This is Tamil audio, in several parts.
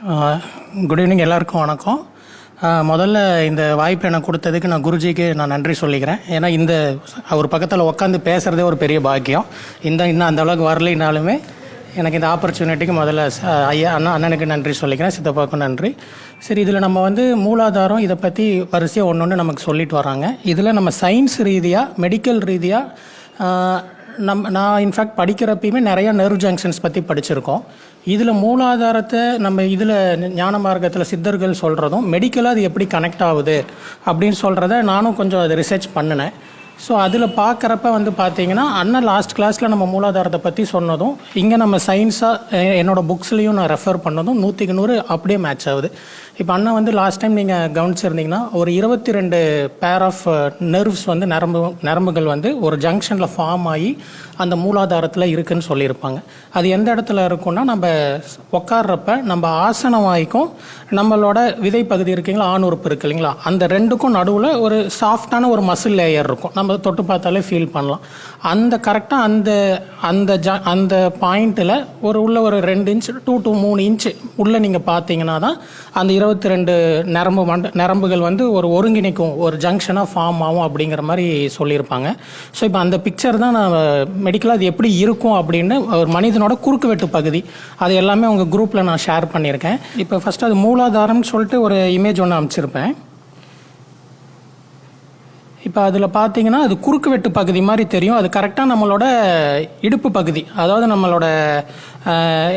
குட் ஈவினிங் எல்லாருக்கும் வணக்கம். முதல்ல இந்த வாய்ப்பு எனக்கு கொடுத்ததுக்கு நான் குருஜிக்கு நான் நன்றி சொல்லிக்கிறேன். ஏன்னா இந்த அவர் பக்கத்தில் உட்காந்து பேசுகிறதே ஒரு பெரிய பாக்கியம். இந்த இன்னும் அந்த அளவுக்கு வரலைனாலுமே எனக்கு இந்த ஆப்பர்ச்சுனிட்டிக்கு முதல்ல ஐயா அண்ணா அண்ணனுக்கு நன்றி சொல்லிக்கிறேன். சித்தப்பாவுக்கும் நன்றி. சரி இதில் நம்ம வந்து மூலாதாரம் இதை பற்றி வரிசையாக ஒன்று ஒன்று நமக்கு சொல்லிட்டு வராங்க. இதில் நம்ம சயின்ஸ் ரீதியாக மெடிக்கல் ரீதியாக நம் நான் இன்ஃபேக்ட் படிக்கிறப்பயுமே நிறைய நெரு ஜங்ஷன்ஸ் பற்றி படிச்சிருக்கோம். இதில் மூலாதாரத்தை நம்ம இதில் ஞான மார்க்கத்தில் சித்தர்கள் சொல்கிறதும் மெடிக்கலாக அது எப்படி கனெக்ட் ஆகுது அப்படின்னு சொல்கிறத நானும் கொஞ்சம் அதை ரிசர்ச் பண்ணினேன். ஸோ அதில் பார்க்குறப்ப வந்து பார்த்தீங்கன்னா அண்ணன் லாஸ்ட் கிளாஸில் நம்ம மூலாதாரத்தை பற்றி சொன்னதும் இங்கே நம்ம சயின்ஸாக என்னோட புக்ஸ்லேயும் நான் ரெஃபர் பண்ணதும் நூற்றுக்கு நூறு அப்படியே மேட்ச் ஆகுது. இப்போ அண்ணன் வந்து லாஸ்ட் டைம் நீங்கள் கவனிச்சிருந்தீங்கன்னா ஒரு இருபத்தி ரெண்டு பேர் ஆஃப் நர்வ்ஸ் uh, வந்து நரம்பு நரம்புகள் வந்து ஒரு ஜங்ஷனில் ஃபார்ம் ஆகி அந்த மூலாதாரத்தில் இருக்குன்னு சொல்லியிருப்பாங்க. அது எந்த இடத்துல இருக்கும்னா நம்ம உட்கார்றப்ப நம்ம ஆசனம் வாய்க்கும் நம்மளோட விதை பகுதி இருக்குங்களா ஆண் உறுப்பு இருக்கு இல்லைங்களா அந்த ரெண்டுக்கும் நடுவில் ஒரு சாஃப்டான ஒரு மசில் லேயர் இருக்கும். நம்ம தொட்டு பார்த்தாலே ஃபீல் பண்ணலாம். அந்த கரெக்டாக அந்த அந்த ஜ அந்த பாயிண்ட்டில் ஒரு உள்ள ஒரு ரெண்டு இன்ச் டூ டு மூணு இன்ச் உள்ளே நீங்கள் பார்த்தீங்கன்னா தான் அந்த இருபத்தி ரெண்டு நரம்பு மண்ட நரம்புகள் வந்து ஒரு ஒருங்கிணைக்கும் ஒரு ஜங்ஷனாக ஃபார்ம் ஆகும் அப்படிங்கிற மாதிரி சொல்லியிருப்பாங்க. ஸோ இப்போ அந்த பிக்சர் தான் நான் மெடிக்கலாக அது எப்படி இருக்கும் அப்படின்னு ஒரு மனிதனோட குறுக்குவெட்டு பகுதி. அது எல்லாமே உங்கள் குரூப்பில் நான் ஷேர் பண்ணியிருக்கேன். இப்போ ஃபஸ்ட்டு அது மூலாதாரம்னு சொல்லிட்டு ஒரு இமேஜ் ஒன்று அமைச்சிருப்பேன் இப்போ அதில் பார்த்தீங்கன்னா அது குறுக்கு வெட்டு பகுதி மாதிரி தெரியும். அது கரெக்டாக நம்மளோட இடுப்பு பகுதி. அதாவது நம்மளோட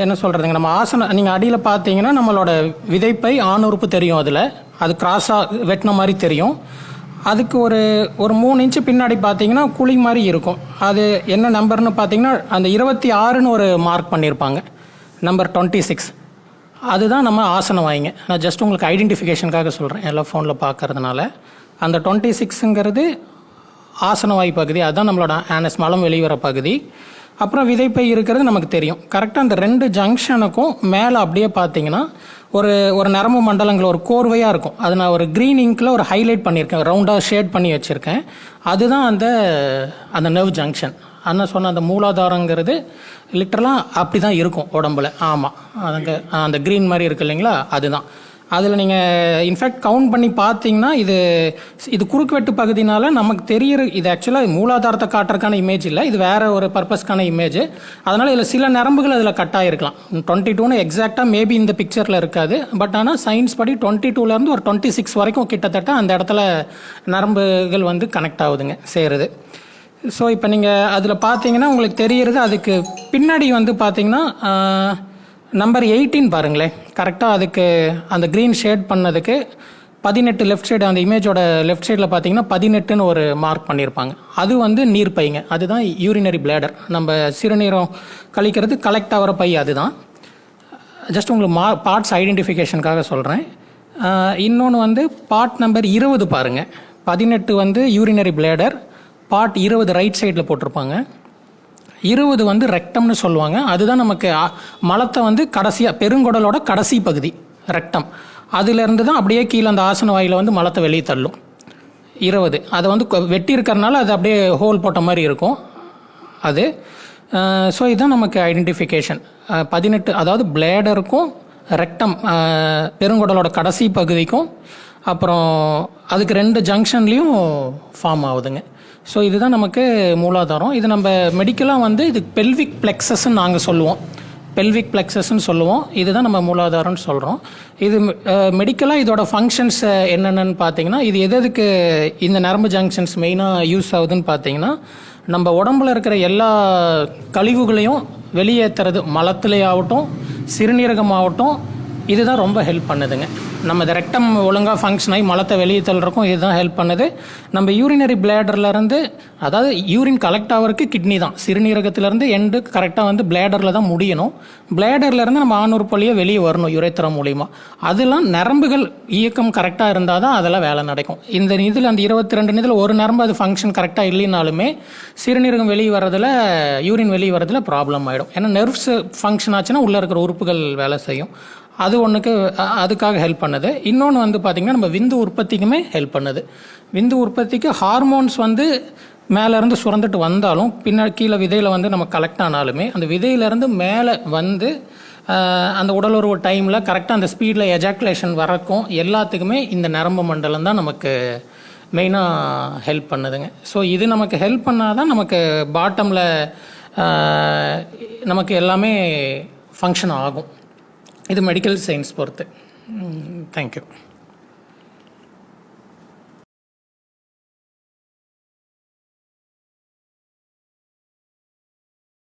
என்ன சொல்கிறதுங்க நம்ம ஆசனம் நீங்கள் அடியில் பார்த்தீங்கன்னா நம்மளோட விதைப்பை ஆணுறுப்பு தெரியும் அதில். அது கிராஸாக வெட்டின மாதிரி தெரியும். அதுக்கு ஒரு ஒரு மூணு இன்ச்சு பின்னாடி பார்த்தீங்கன்னா குழி மாதிரி இருக்கும். அது என்ன நம்பர்னு பார்த்தீங்கன்னா அந்த இருபத்தி ஆறுன்னு ஒரு மார்க் பண்ணியிருப்பாங்க நம்பர் டுவெண்ட்டி சிக்ஸ் அதுதான் நம்ம ஆசனம் வாங்கிங்க நான் ஜஸ்ட் உங்களுக்கு ஐடென்டிஃபிகேஷனுக்காக சொல்கிறேன் எல்லா ஃபோனில் பார்க்கறதுனால அந்த டுவெண்ட்டி சிக்ஸுங்கிறது ஆசனவாய் பகுதி அதுதான் நம்மளோட ஆனஸ் மலம் வெளிவர பகுதி. அப்புறம் விதைப்பை இருக்கிறது நமக்கு தெரியும். கரெக்டாக அந்த ரெண்டு ஜங்ஷனுக்கும் மேலே அப்படியே பார்த்தீங்கன்னா ஒரு ஒரு நரம்பு மண்டலங்கள் ஒரு கோர்வையாக இருக்கும். அது நான் ஒரு க்ரீன் இங்கில் ஒரு ஹைலைட் பண்ணியிருக்கேன் ரவுண்டாக ஷேட் பண்ணி வச்சுருக்கேன். அதுதான் அந்த அந்த நர்வ் ஜங்ஷன் அண்ணன் சொன்ன அந்த மூலாதாரங்கிறது லிட்டரலாக அப்படி தான் இருக்கும் உடம்புல. ஆமாம் அதுங்க அந்த க்ரீன் மாதிரி இருக்கு இல்லைங்களா? அதுதான். அதில் நீங்கள் இன்ஃபேக்ட் கவுண்ட் பண்ணி பார்த்தீங்கன்னா இது இது குறுக்குவெட்டு பகுதினால நமக்கு தெரியுற இது ஆக்சுவலாக மூலாதாரத்தை காட்டுறதுக்கான இமேஜ் இல்லை. இது வேறு ஒரு பர்பஸ்க்கான இமேஜ் அதனால் இதில் சில நரம்புகள் அதில் கட் ஆகிருக்கலாம் டுவெண்ட்டி டூன்னு எக்ஸாக்டாக மேபி இந்த பிக்சரில் இருக்காது. பட் ஆனால் சயின்ஸ் படி டுவெண்ட்டி டூலேருந்து ஒரு டுவெண்ட்டி சிக்ஸ் வரைக்கும் கிட்டத்தட்ட அந்த இடத்துல நரம்புகள் வந்து கனெக்ட் ஆகுதுங்க சேருது. ஸோ இப்போ நீங்கள் அதில் பார்த்தீங்கன்னா உங்களுக்கு தெரியறது அதுக்கு பின்னாடி வந்து பார்த்தீங்கன்னா நம்பர் எயிட்டீன் பாருங்களேன். கரெக்டாக அதுக்கு அந்த க்ரீன் ஷேட் பண்ணதுக்கு பதினெட்டு லெஃப்ட் சைடு அந்த இமேஜோட லெஃப்ட் சைடில் பார்த்தீங்கன்னா பதினெட்டுன்னு ஒரு மார்க் பண்ணியிருப்பாங்க அது வந்து நீர் பைங்க. அதுதான் யூரினரி பிளேடர் நம்ம சிறுநீரம் கழிக்கிறது கலெக்ட் ஆகிற பை அதுதான். ஜஸ்ட் உங்களுக்கு மா பார்ட்ஸ் ஐடென்டிஃபிகேஷனுக்காக சொல்கிறேன் இன்னொன்று வந்து பார்ட் நம்பர் இருபது பாருங்கள் பதினெட்டு வந்து யூரினரி பிளேடர் பார்ட் இருபது ரைட் சைடில் போட்டிருப்பாங்க. இருபது வந்து ரெக்டம்னு சொல்லுவாங்க. அதுதான் நமக்கு மலத்தை வந்து கடைசியாக பெருங்குடலோட கடைசி பகுதி ரெக்டம். அதுலேருந்து தான் அப்படியே கீழே அந்த ஆசன வாயில வந்து மலத்தை வெளியே தள்ளும். இருபது. அதை வந்து கொ- வெட்டி இருக்கிறனால அது அப்படியே ஹோல் போட்ட மாதிரி இருக்கும். அது ஸோ இதுதான் நமக்கு ஐடென்டிஃபிகேஷன் பதினெட்டு அதாவது பிளேடருக்கும் ரெக்டம் பெருங்குடலோட கடைசி பகுதிக்கும் அப்புறம் அதுக்கு ரெண்டு ஜங்ஷன்லேயும் ஃபார்ம் ஆகுதுங்க. ஸோ இதுதான் நமக்கு மூலாதாரம். இது நம்ம மெடிக்கலாக வந்து இது பெல்விக் பிளெக்ஸஸ்ன்னு நாங்கள் சொல்லுவோம். பெல்விக் பிளெக்ஸஸ்ன்னு சொல்லுவோம். இதுதான் நம்ம மூலாதாரம்னு சொல்கிறோம் இது மெடிக்கலாக இதோட ஃபங்க்ஷன்ஸ் என்னென்னு பார்த்தீங்கன்னா இது எது எதுக்கு இந்த நரம்பு ஜங்ஷன்ஸ் மெயினாக யூஸ் ஆகுதுன்னு பார்த்தீங்கன்னா நம்ம உடம்புல இருக்கிற எல்லா கழிவுகளையும் வெளியேற்றுறது மலத்துலேயே ஆகட்டும் சிறுநீரகம் ஆகட்டும் இதுதான் ரொம்ப ஹெல்ப் பண்ணுதுங்க. நம்ம இந்த ரெக்டம் ஒழுங்காக ஃபங்க்ஷன் ஆகி மலத்தை வெளியே தள்ளுறக்கும் இதுதான் ஹெல்ப் பண்ணுது. நம்ம யூரினரி பிளேடர்லேருந்து அதாவது யூரின் கலெக்ட் ஆகிறதுக்கு கிட்னி தான். சிறுநீரகத்திலேருந்து எண்டு கரெக்டாக வந்து பிளேடரில் தான் முடியணும். பிளேடர்லேருந்து நம்ம ஆணூர் பள்ளியை வெளியே வரணும் யுரேத்திரம் மூலிமா அதெல்லாம் நரம்புகள் இயக்கம் கரெக்டாக இருந்தால் தான் அதெல்லாம் வேலை நடக்கும். இந்த இதில் அந்த இருபத்தி ரெண்டு இதில் ஒரு நரம்பு அது ஃபங்க்ஷன் கரெக்டாக இல்லைனாலுமே சிறுநீரகம் வெளியே வரதில் யூரின் வெளியே வரதில் ப்ராப்ளம் ஆகிடும் ஏன்னா நர்வ்ஸ் ஃபங்க்ஷன் ஆச்சுன்னா உள்ளே இருக்கிற உறுப்புகள் வேலை செய்யும். அது ஒன்றுக்கு அதுக்காக ஹெல்ப் பண்ணுது. இன்னொன்று வந்து பார்த்திங்கன்னா நம்ம விந்து உற்பத்திக்குமே ஹெல்ப் பண்ணுது. விந்து உற்பத்திக்கு ஹார்மோன்ஸ் வந்து மேலேருந்து சுரந்துட்டு வந்தாலும் பின்னாடி கீழே விதையில் வந்து நம்ம கலெக்ட் ஆனாலுமே அந்த விதையிலேருந்து மேலே வந்து அந்த உடலுறவு டைமில் கரெக்டாக அந்த ஸ்பீடில் எஜாக்குலேஷன் வரக்கும் எல்லாத்துக்குமே இந்த நரம்பு மண்டலம் தான் நமக்கு மெயினாக ஹெல்ப் பண்ணுதுங்க. ஸோ இது நமக்கு ஹெல்ப் பண்ணால் தான் நமக்கு பாட்டமில் நமக்கு எல்லாமே ஃபங்க்ஷன் ஆகும். இது மெடிக்கல் சயின்ஸ் பொறுத்து. தேங்க்யூ